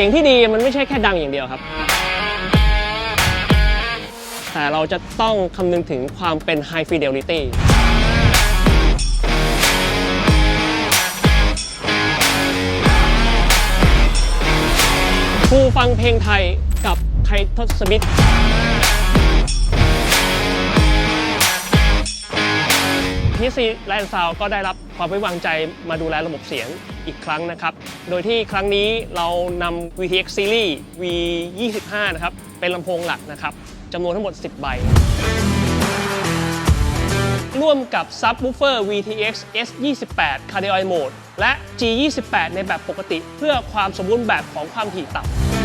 สียงที่ดีมันไม่ใช่แค่ดังอย่างเดียวครับ แต่เราจะต้องคำนึงถึงความเป็น High Fidelity ผู้ฟังเพลงไทยกับไททศมิ ตรพีซีแลนด์ซาวก็ได้รับความไว้วางใจมาดูแลระบบเสียงอีกครั้งนะครับ โดยที่ครั้งนี้เรานำ VTX Series V25 นะครับ เป็นลำโพงหลักนะครับจำนวนทั้งหมด 10 ใบ ร่วมกับ Subwoofer VTX S28 Cardioid Mode และ G28 ในแบบปกติ เพื่อความสมบูรณ์แบบของความถี่ต่ำ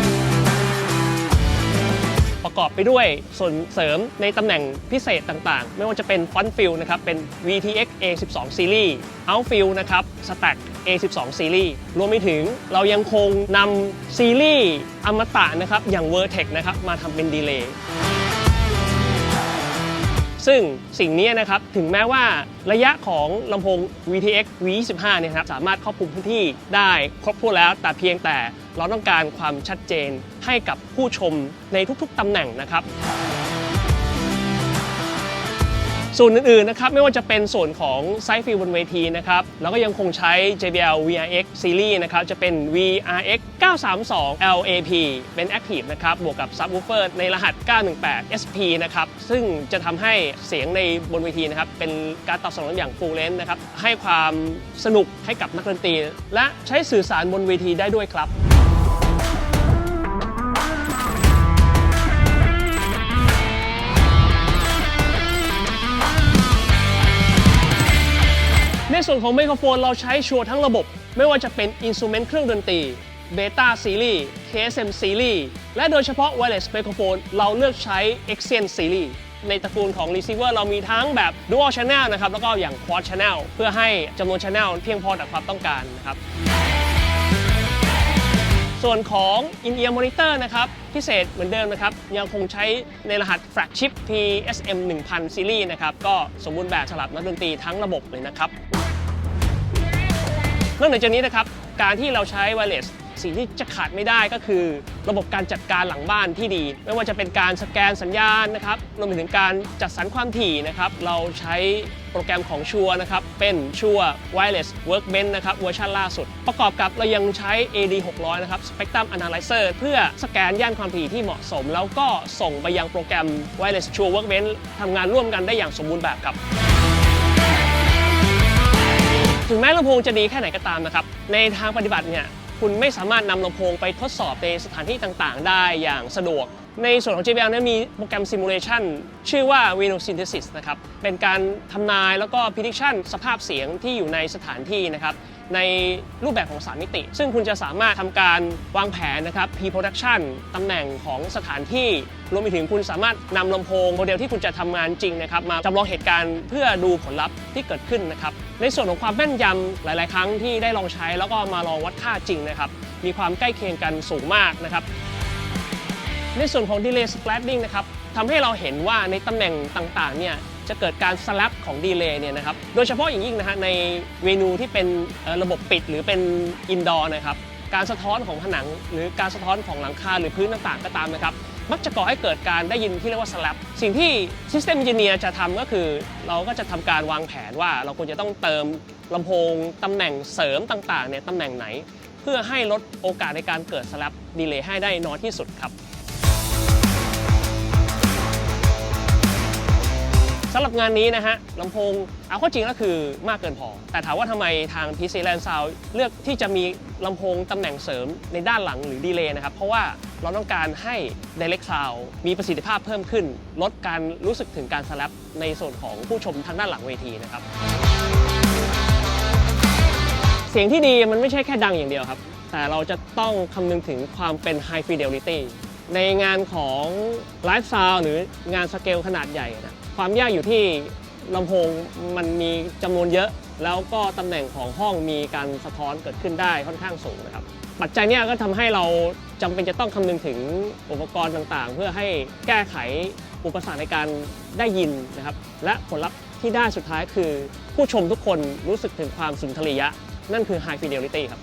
ประกอบไปด้วยส่วนเสริมในตำแหน่งพิเศษต่างๆ ไม่ว่าจะเป็น Front Fill นะครับเป็น VTX A12 Series Out Fill นะครับ Stack A12 Series รวมไปถึงเรายังคงนำซีรีส์อมตะนะครับอย่าง Vertex นะครับมาทำเป็นดีเลย์ ซึ่งสิ่งนี้นะครับถึงแม้ว่าระยะของลำโพง VTX V25 เนี่ยครับสามารถครอบคลุมพื้นที่ได้ครบถ้วนแล้ว แต่เพียงแต่เราต้องการความชัดเจนให้กับผู้ชมในทุกๆตำแหน่งนะครับ ส่วนอื่นๆนะครับไม่ว่าจะเป็นส่วนของไซส์ฟิลบนเวทีนะครับเราก็ยังคงใช้ JBL VRX Series นะครับจะเป็น VRX 932 LAP เป็น Active นะครับบวกกับ Subwoofer ในรหัส 918 SP นะครับซึ่งจะทำให้เสียงในบนเวทีนะครับเป็นการตอบสนองอย่าง full range นะครับให้ความสนุกให้กับนักดนตรี และใช้สื่อสารบนเวทีได้ด้วยครับ ส่วนของไมโครโฟนเราใช้ชัวร์ทั้งระบบ ไม่ว่าจะเป็นอินส u เมนต์เครื่องดนตรีเบต้าซีรีส์ KSM ซีรีส์และโดยเฉพาะ Wireless Microphone เราเลือกใช้ Exyent ซีรีส์ในตระกูลของ Receiver เรามีทั้งแบบ Dual Channel นะครับ แล้วก็อย่าง Quad Channel เพื่อให้จำนวน Channel เพียงพอต่อความต้องการนะครับ ส่วนของ In-ear Monitor นะครับ พิเศษเหมือนเดิมนะครับ ยังคงใช้ในรหัส Flagship PSM 1000 Series นะครับ ก็สมบูรณ์แบบสำหรับนักดนตรีทั้งระบบเลยนะครับ นอกจากนี้นะครับการที่เราใช้ wireless สิ่งที่จะขาดไม่ได้ก็คือ ระบบการจัดการหลังบ้านที่ดี ไม่ว่าจะเป็นการสแกนสัญญาณนะครับรวมไปถึงการจัดสรรความถี่นะครับ เราใช้โปรแกรมของชัวนะครับ เป็นชัว wireless workbench นะครับเวอร์ชันล่าสุด ประกอบกับเรายังใช้ AD 600นะครับ Spectrum Analyzer เพื่อสแกนย่านความถี่ที่เหมาะสม แล้วก็ส่งไปยังโปรแกรม wireless Shure workbench ทำงานร่วมกันได้อย่างสมบูรณ์แบบครับ ถึงแม้ลำโพงจะดีแค่ไหนก็ตามนะครับ ในทางปฏิบัติเนี่ยคุณไม่สามารถนำลำโพงไปทดสอบในสถานที่ต่างๆ ได้อย่างสะดวก ในส่วนของ JBL เนี่ยมีโปรแกรม Simulation ชื่อว่า Vino Synthesis นะครับ เป็นการทำนายแล้วก็ prediction สภาพเสียงที่อยู่ในสถานที่นะครับ ในรูปแบบของ 3 มิติ ซึ่งคุณจะสามารถทำการวางแผนนะครับ pre-production ตำแหน่งของสถานที่ รวมไปถึงคุณสามารถนำลำโพงโมเดลที่คุณจะทำงานจริงนะครับ มาจำลองเหตุการณ์เพื่อดูผลลัพธ์ที่เกิดขึ้นนะครับ ในส่วนของความแม่นยำหลาย ๆ ครั้งที่ได้ลองใช้ แล้วก็มาลองวัดค่าจริงนะครับ มีความใกล้เคียงกันสูงมากนะครับ ในส่วนของ delay splatting นะครับทำให้เราเห็นว่าในตำแหน่งต่าง ๆ เนี่ย จะเกิดการสลับของดีเลย์เนี่ยนะครับ โดยเฉพาะอย่างยิ่งนะฮะในเวนูที่เป็นระบบปิดหรือเป็นอินดอร์นะครับ การสะท้อนของผนัง หรือการสะท้อนของหลังคาหรือพื้นต่างๆก็ตามนะครับ มักจะก่อให้เกิดการได้ยินที่เรียกว่าสลับ สิ่งที่ System Engineer จะทำก็คือ เราก็จะทำการวางแผนว่าเราควรจะต้องเติมลำโพงตำแหน่งเสริมต่างๆเนี่ยตำแหน่งไหน เพื่อให้ลดโอกาสในการเกิดสลับดีเลย์ให้ได้น้อยที่สุดครับ หรับงานนี้นะฮะลำโพงเอาข้าจริงก็คือมากเกินพอ แต่ถามว่าทำไมทาง PC Land Sound เลือกที่จะมีลำโพงตำแหน่งเสริมในด้านหลังหรือดีเลย์นะครับ เพราะว่าเราต้องการให้ Direct Sound มีประสิทธิภาพเพิ่มขึ้น ลดการรู้สึกถึงการสลับในส่วนของผู้ชมทางด้านหลังเวทีนะครับ เสียงที่ดีมันไม่ใช่แค่ดังอย่างเดียวครับ แต่เราจะต้องคำนึงถึงความเป็น High Fidelity ในงานของไลฟ์ซาวหรืองานสเกลขนาดใหญ่นะ ความยากอยู่ที่ลำโพงมันมีจำนวนเยอะ แล้วก็ตำแหน่งของห้องมีการสะท้อนเกิดขึ้นได้ค่อนข้างสูงนะครับ ปัจจัยนี้ก็ทำให้เราจำเป็นจะต้องคำนึงถึงอุปกรณ์ต่างๆ เพื่อให้แก้ไขอุปสรรคในการได้ยินนะครับ และผลลัพธ์ที่ได้สุดท้ายคือ ผู้ชมทุกคนรู้สึกถึงความสุนทรียะ นั่นคือ High Fidelity ครับ